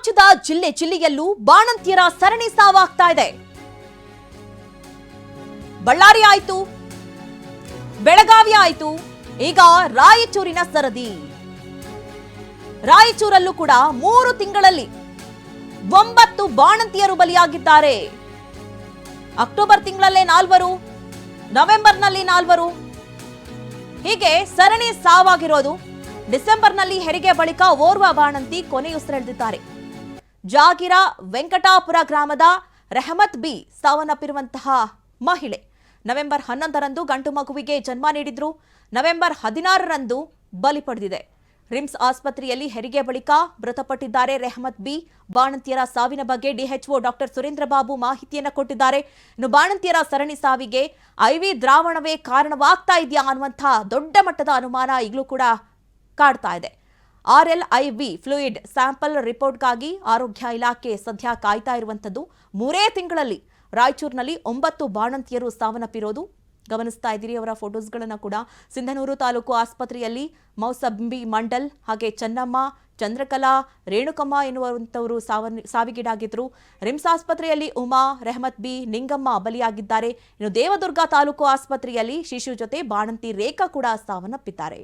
ರಾಜ್ಯದ ಜಿಲ್ಲೆ ಜಿಲ್ಲೆಯಲ್ಲೂ ಬಾಣಂತಿಯರ ಸರಣಿ ಸಾವಾಗ್ತಾ ಇದೆ. ಬಳ್ಳಾರಿ ಆಯ್ತು, ಬೆಳಗಾವಿ ಆಯ್ತು, ಈಗ ರಾಯಚೂರಿನ ಸರದಿ. ರಾಯಚೂರಲ್ಲೂ ಕೂಡ ಮೂರು ತಿಂಗಳಲ್ಲಿ ಒಂಬತ್ತು ಬಾಣಂತಿಯರು ಬಲಿಯಾಗಿದ್ದಾರೆ. ಅಕ್ಟೋಬರ್ ತಿಂಗಳಲ್ಲೇ ನಾಲ್ವರು, ನವೆಂಬರ್ನಲ್ಲಿ ನಾಲ್ವರು. ಹೀಗೆ ಸರಣಿ ಸಾವಾಗಿರೋದು ಡಿಸೆಂಬರ್ನಲ್ಲಿ ಹೆರಿಗೆ ಬಳಿಕ ಓರ್ವ ಬಾಣಂತಿ ಕೊನೆಯುಸಿರೆಳೆದಿದ್ದಾರೆ. ಜಾಗಿರ ವೆಂಕಟಾಪುರ ಗ್ರಾಮದ ರೆಹಮತ್ ಬಿ ಸಾವನ್ನಪ್ಪಿರುವಂತಹ ಮಹಿಳೆ. ನವೆಂಬರ್ ಹನ್ನೊಂದರಂದು ಗಂಡು ಮಗುವಿಗೆ ಜನ್ಮ ನೀಡಿದ್ರು. ನವೆಂಬರ್ ಹದಿನಾರರಂದು ಬಲಿ ಪಡೆದಿದೆ. ರಿಮ್ಸ್ ಆಸ್ಪತ್ರೆಯಲ್ಲಿ ಹೆರಿಗೆ ಬಳಿಕ ಮೃತಪಟ್ಟಿದ್ದಾರೆ ರೆಹಮತ್ ಬಿ. ಬಾಣಂತಿಯರ ಸಾವಿನ ಬಗ್ಗೆ ಡಿಎಚ್ಒ ಡಾಕ್ಟರ್ ಸುರೇಂದ್ರ ಬಾಬು ಮಾಹಿತಿಯನ್ನು ಕೊಟ್ಟಿದ್ದಾರೆ. ಇನ್ನು ಬಾಣಂತಿಯರ ಸರಣಿ ಸಾವಿಗೆ ಐವಿ ದ್ರಾವಣವೇ ಕಾರಣವಾಗ್ತಾ ಇದೆಯಾ ಅನ್ನುವಂಥ ದೊಡ್ಡ ಮಟ್ಟದ ಅನುಮಾನ ಈಗಲೂ ಕೂಡ ಕಾಡ್ತಾ ಇದೆ. ಆರ್ಎಲ್ಐವಿ ಫ್ಲೂಯಿಡ್ ಸ್ಯಾಂಪಲ್ ರಿಪೋರ್ಟ್ಗಾಗಿ ಆರೋಗ್ಯ ಇಲಾಖೆ ಸದ್ಯ ಕಾಯ್ತಾ ಇರುವಂಥದ್ದು. ಮೂರೇ ತಿಂಗಳಲ್ಲಿ ರಾಯಚೂರಿನಲ್ಲಿ ಒಂಬತ್ತು ಬಾಣಂತಿಯರು ಸಾವನ್ನಪ್ಪಿರೋದು. ಗಮನಿಸ್ತಾ ಇದ್ದೀರಿ, ಅವರ ಫೋಟೋಸ್ಗಳನ್ನು ಕೂಡ. ಸಿಂಧನೂರು ತಾಲೂಕು ಆಸ್ಪತ್ರೆಯಲ್ಲಿ ಮೌಸಂಬಿ ಮಂಡಲ್ ಹಾಗೆ ಚೆನ್ನಮ್ಮ, ಚಂದ್ರಕಲಾ, ರೇಣುಕಮ್ಮ ಎನ್ನುವಂಥವರು ಸಾವನ್ ಸಾವಿಗೀಡಾಗಿದ್ದರು ರಿಮ್ಸ್ ಆಸ್ಪತ್ರೆಯಲ್ಲಿ ಉಮಾ, ರೆಹಮತ್ ಬಿ, ನಿಂಗಮ್ಮ ಬಲಿಯಾಗಿದ್ದಾರೆ. ಇನ್ನು ದೇವದುರ್ಗ ತಾಲೂಕು ಆಸ್ಪತ್ರೆಯಲ್ಲಿ ಶಿಶು ಜೊತೆ ಬಾಣಂತಿ ರೇಖಾ ಕೂಡ ಸಾವನ್ನಪ್ಪಿದ್ದಾರೆ.